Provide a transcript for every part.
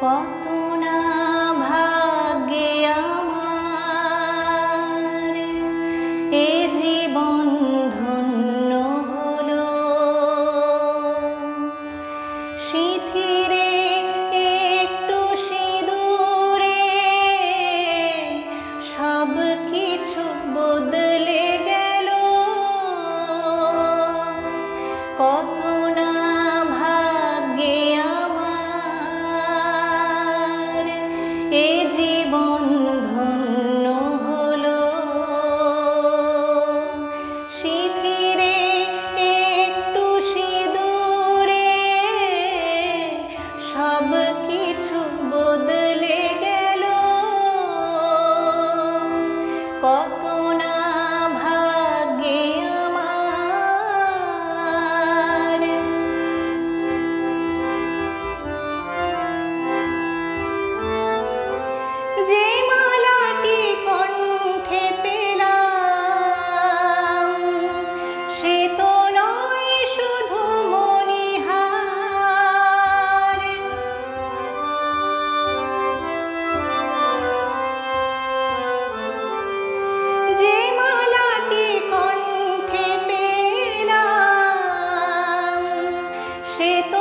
কত না ভাগ্যে আমার। এ জীবন ধন্য হলো। শিথিরে, একটু সিঁদুরে সব কিছু বদলে গেল। কত cheio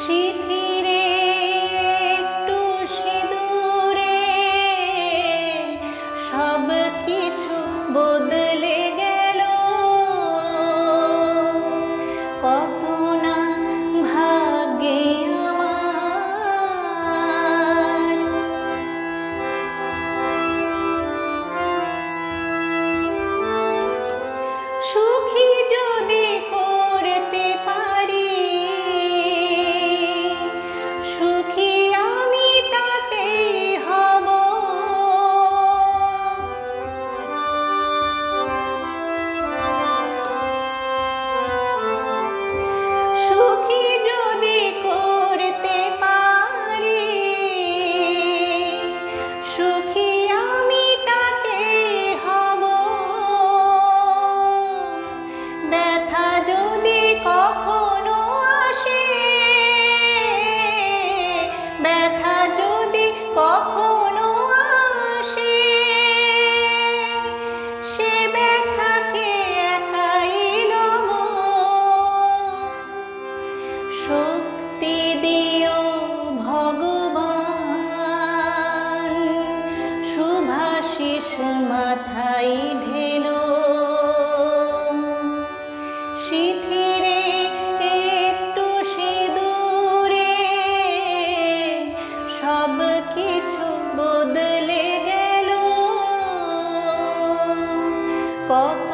she মাথায় ঢেলো। শিথিরে একটু সিঁদুরে সব কিছু বদলে গেল। কত